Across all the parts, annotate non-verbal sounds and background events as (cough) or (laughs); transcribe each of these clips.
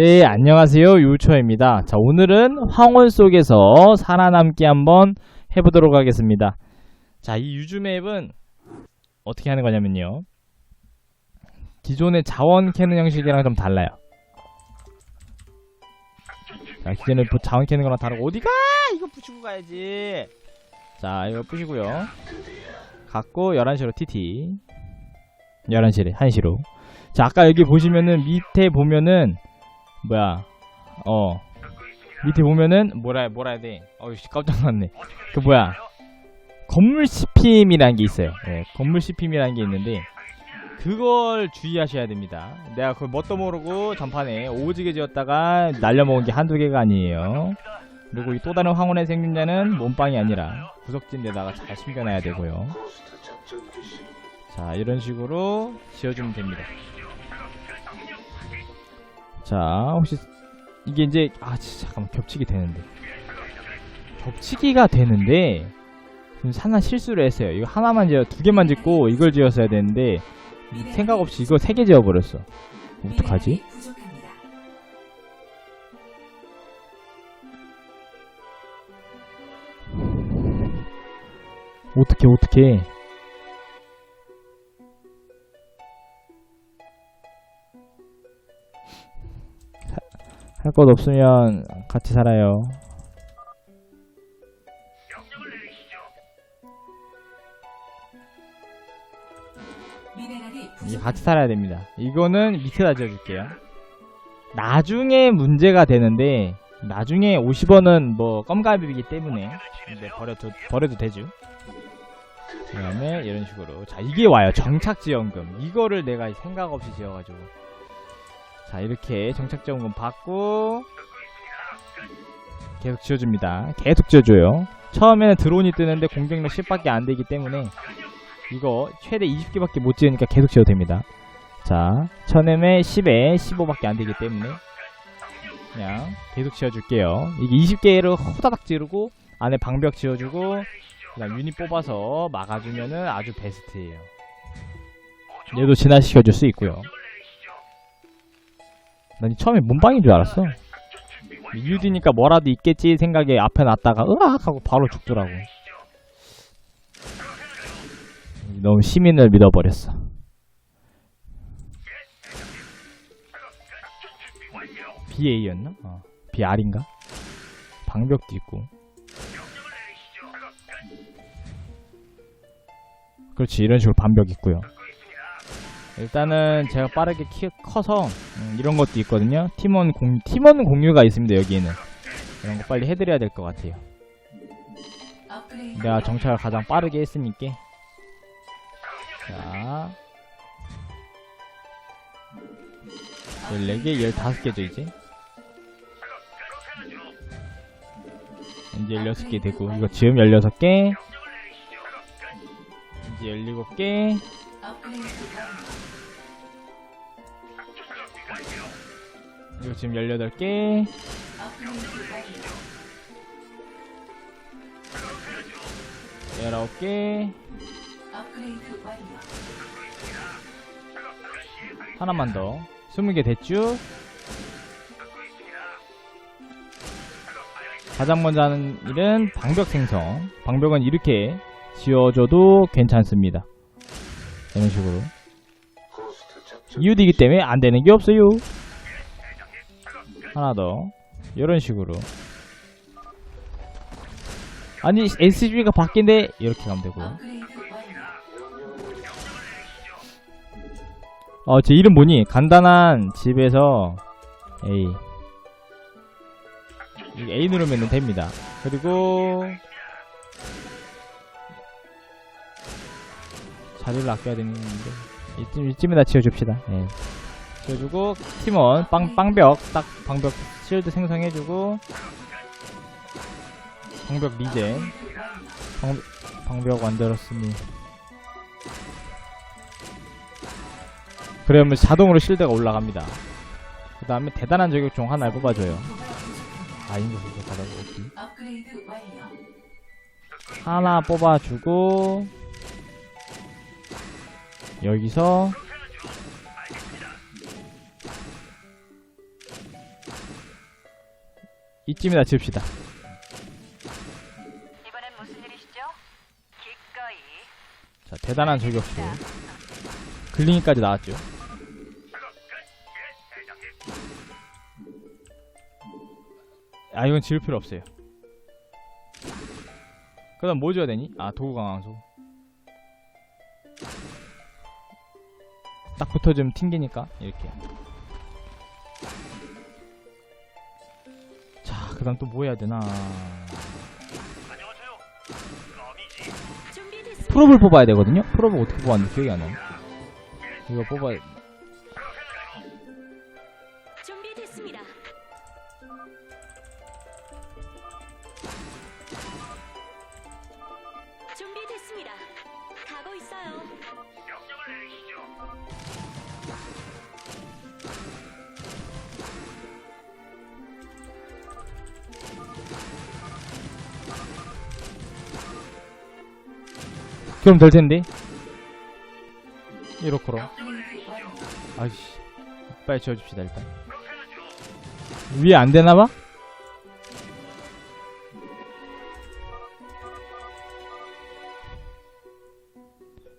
네, 안녕하세요. 유초입니다. 자, 오늘은 황혼 속에서 살아남기 한번 해보도록 하겠습니다. 자, 이 유즈맵은 어떻게 하는 거냐면요. 기존의 자원 캐는 형식이랑 좀 달라요. 자, 기존에 뭐 자원 캐는 거랑 다르고, 어디가! 이거 부시고 가야지! 자, 이거 부시고요. 갖고 11시로 TT. 11시래, 1시로. 자, 아까 여기 보시면은 밑에 보면은 뭐야? 어. 밑에 보면은 뭐라 뭐라 해야 돼? 어이씨 깜짝 놀랐네. 그 뭐야? 건물 CPM이라는 게 있어요. 예, 건물 CPM이라는 게 있는데 그걸 주의하셔야 됩니다. 내가 그걸 뭣도 모르고 전판에 오지게 지었다가 날려먹은 게 한두 개가 아니에요. 그리고 이 또 다른 황혼의 생존자는 몸빵이 아니라 구석진 데다가 잘 숨겨놔야 되고요. 자, 이런 식으로 지어주면 됩니다. 자, 혹시 이게 이제 아 잠깐만 겹치기 되는데 겹치기가 되는데 하나 실수를 했어요. 이거 하나만 지어 두 개만 짓고 이걸 지었어야 되는데 생각 없이 이거 세 개 지어버렸어. 어떡하지? 어떻게 어떻게? 할 것 없으면 같이 살아요. 이게 같이 살아야 됩니다. 이거는 밑에다 지어줄게요. 나중에 문제가 되는데 나중에 50원은 뭐 껌갈비이기 때문에 네, 버려도 버려도 되죠. 그 다음에 이런 식으로 자 이게 와요 정착지원금 이거를 내가 생각 없이 지어가지고 자 이렇게 정착지원금 받고 계속 지어줍니다. 계속 지어줘요. 처음에는 드론이 뜨는데 공격력 10밖에 안 되기 때문에 이거 최대 20개밖에 못 지으니까 계속 지어도 됩니다. 자, 처음에 10에 15밖에 안 되기 때문에 그냥 계속 지어줄게요. 이게 20개를 호다닥 지르고 안에 방벽 지어주고 그다음 유닛 뽑아서 막아주면은 아주 베스트예요. 얘도 진화시켜줄 수 있고요. 난 처음에 문방인 줄 알았어. 유디니까 뭐라도 있겠지 생각에 앞에 놨다가 으악 하고 바로 죽더라고. 너무 시민을 믿어버렸어. BA였나? 어. BR인가? 방벽도 있고. 그렇지 이런 식으로 반벽 있고요. 일단은 제가 빠르게 키 커서 음, 이런 것도 있거든요. 팀원 공 팀원 공유가 있습니다 여기에는. 이런 거 빨리 해드려야 될 것 같아요. 내가 정착을 가장 빠르게 했으니까. 자. 14개 15개죠 이제? 이제 16개 되고 이거 지금 16개. 이제 17개 이거 지금 18개. 열아홉 개. 하나만 더. 20개 됐죠? 가장 먼저 하는 일은 방벽 생성. 방벽은 이렇게 지어줘도 괜찮습니다. 이런 식으로. 이웃이기 때문에 안 되는 게 없어요 하나 더 이런 식으로 아니 SG가 바뀐데 이렇게 가면 되고요 어, 제 이름 뭐니? 간단한 집에서 A. A 누르면 됩니다. 그리고 자리를 아껴야 되는데 이쯤 이쯤에다 지어줍시다. 예. 지어주고 팀원 빵 빵벽 딱 방벽 실드 생성해주고 방벽 리젠 방, 방벽 만들었으니 그러면 자동으로 실드가 올라갑니다. 그 다음에 대단한 저격총 하나 뽑아줘요. 아, 이거 이거 받아보기. 하나 뽑아주고 여기서 이쯤이다 지읍시다. 이번엔 무슨 일이시죠? 기꺼이 자, 대단한 저격수. 글링이까지 나왔죠. 아, 이건 지을 필요 없어요. 그 다음 뭐 줘야 되니? 아, 도구 강화소. 딱 붙어주면 튕기니까, 이렇게. 그 다음 또뭐 해야 되나. 프로를 뽑아야 되거든요? 프로를 어떻게 뽑았는지 기억이 안 나네. 이거 뽑아야, 그럼 될 텐데. 이렇게로. 아이씨. 빨리 지어줍시다, 일단. 위에 안 되나봐?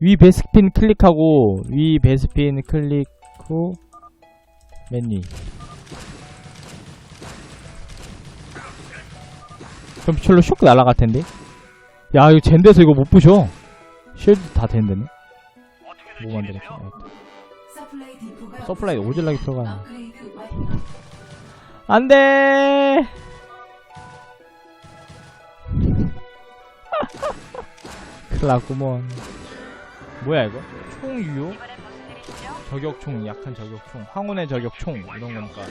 위 베스핀 클릭하고, 위 베스핀 클릭 후, 맨 위. 그럼 철로 슉 날아갈 텐데? 야, 이거 젠데서 이거 못 부셔. 쉴드 다 된다네. 뭐 만들었지? 아, 서플라이 오질라게 들어가네. 업그레이드 완료. 안 돼! (laughs) 큰일 났구먼. 뭐야, 이거? 총유효? 저격총, 약한 저격총, 황혼의 저격총, 이런 거니까.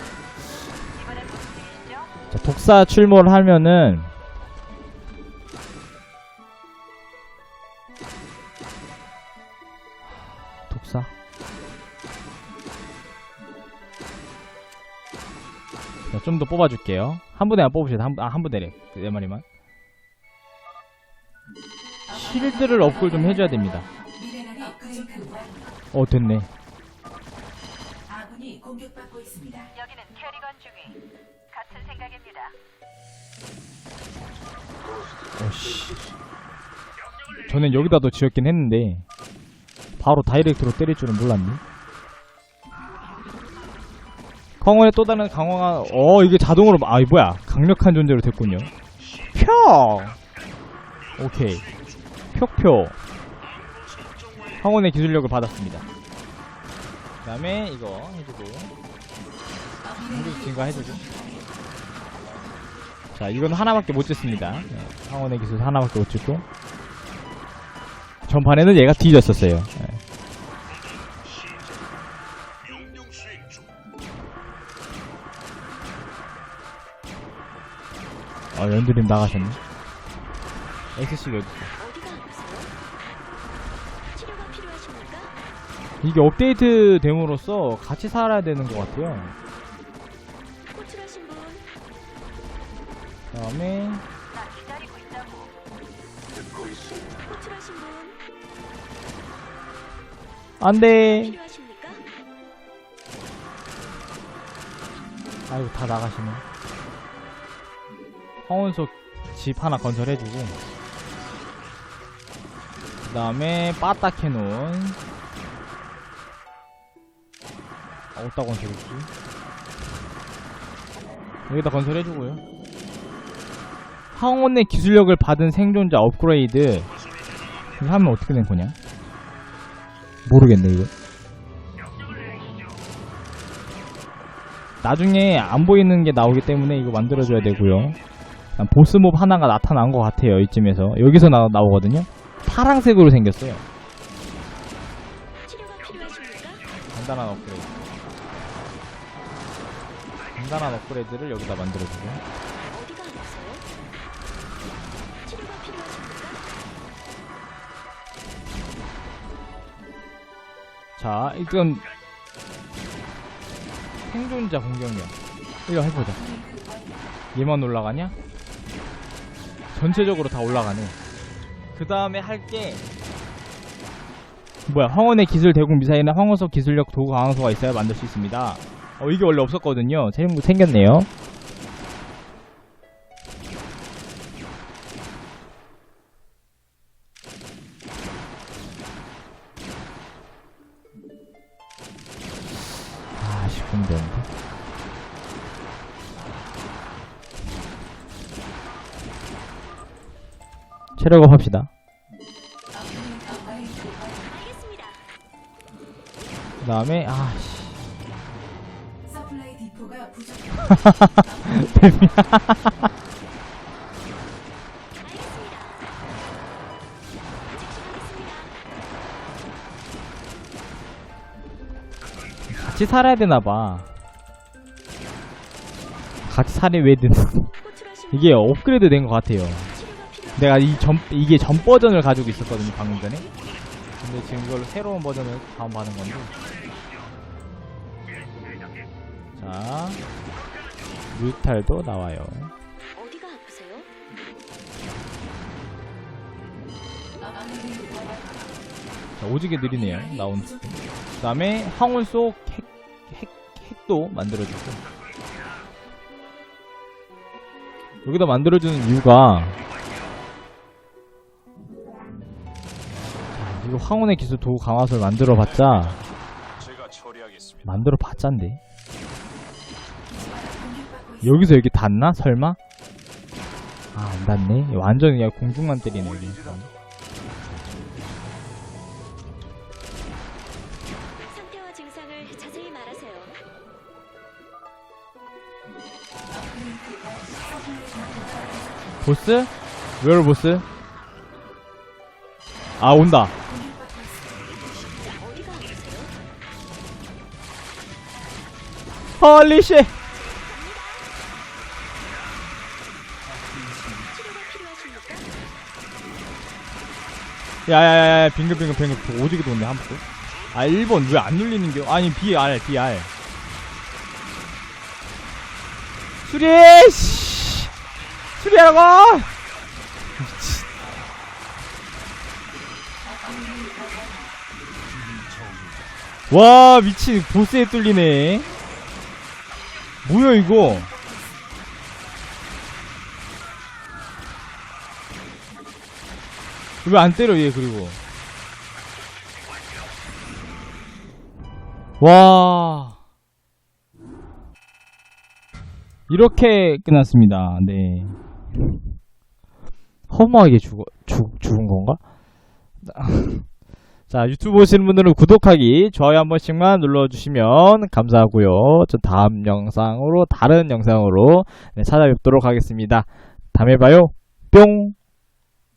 자, 독사 출몰 하면은, 좀 더 뽑아줄게요. 한 분에만 뽑으셔도 한, 분- 아, 한 분에래. 그네 마리만. 실드를 업글 좀 해줘야 됩니다. 어, 됐네. 아군이 공격받고 있습니다. 여기는 캐리건 중위. 같은 생각입니다. 어씨. 저는 여기다 도 지었긴 했는데 바로 다이렉트로 때릴 줄은 몰랐네. 광원의 또 다른 강화가 어 이게 자동으로 아이 뭐야 강력한 존재로 됐군요. 표. 오케이. 표표. 황혼의 기술력을 받았습니다. 그 다음에 이거 해주고 공격 증가해주고 자 이건 하나밖에 못 짓습니다 네, 황혼의 기술 하나밖에 못 짓고 전판에는 얘가 뒤졌었어요 네. 어 연드림 나가셨네 SC? 치료가 필요하십니까? 이게 업데이트 됨으로써 같이 살아야 되는 것 같아요 그 다음에 안돼? 아이고 다 나가시네 황원석 집 하나 건설해주고 그 다음에 빠따 캐논 아, 어디다 건설해주지? 여기다 건설해주고요 황혼의 기술력을 받은 생존자 업그레이드 이거 하면 어떻게 된 거냐? 모르겠네 이거 나중에 안 보이는 게 나오기 때문에 이거 만들어줘야 되고요. 보스몹 하나가 나타난 것 같아요. 이쯤에서 여기서 나, 나오거든요. 파랑색으로 생겼어요. 간단한 업그레이드. 간단한 업그레이드를 여기다 만들어주고. 자, 이건 생존자 공격력. 이거 해보자. 얘만 올라가냐? 전체적으로 다 올라가네. 그 다음에 할 게 뭐야 황원의 기술 대공 미사일이나 황원석 기술력 도구 강화소가 있어야 만들 수 있습니다. 어 이게 원래 없었거든요. 새로운 생겼네요. 아, 아쉽군데. 체력업 합시다. 그 다음에, 아, 씨. 서플라이 디포가 부족. 같이 살아야 되나봐. 같이 살이 왜 되는 이게 업그레이드 된 것 같아요. 내가 이 전, 이게 전 버전을 가지고 있었거든요, 방금 전에. 근데 지금 이걸로 새로운 버전을 다운받은 건데. 자, 뮤탈도 나와요. 어디가 아프세요? 자, 오지게 느리네요, 스피 그 다음에 황혼 속 핵, 핵, 핵도 만들어주고. 여기다 만들어주는 이유가 이거 황혼의 기술 도구 강화소를 만들어봤자 제가 처리하겠습니다. 있습니다. 여기서 여기 닿나? 설마? 아, 안 닿네. 완전 그냥 공중만 때리네, 여기. 상태와 증상을 자세히 말하세요. 보스? 웨어 보스? 아, 온다. 헐리씨! 야야야야 빙글빙글 빙글 오지게 돈네 한 번. 아 1번 왜 안 눌리는 겨? 아니 BR BR 수리해 씨 수리하라고. 와 미친 보스에 뚫리네 뭐야 이거? 왜 안 때려 얘 그리고. 와. 이렇게 끝났습니다. 네. 허무하게 죽어 죽, 죽은 건가? 자 유튜브 보시는 분들은 구독하기 좋아요 한 번씩만 눌러주시면 감사하고요. 저 다음 영상으로 다른 영상으로 네, 찾아뵙도록 하겠습니다. 다음에 봐요. 뿅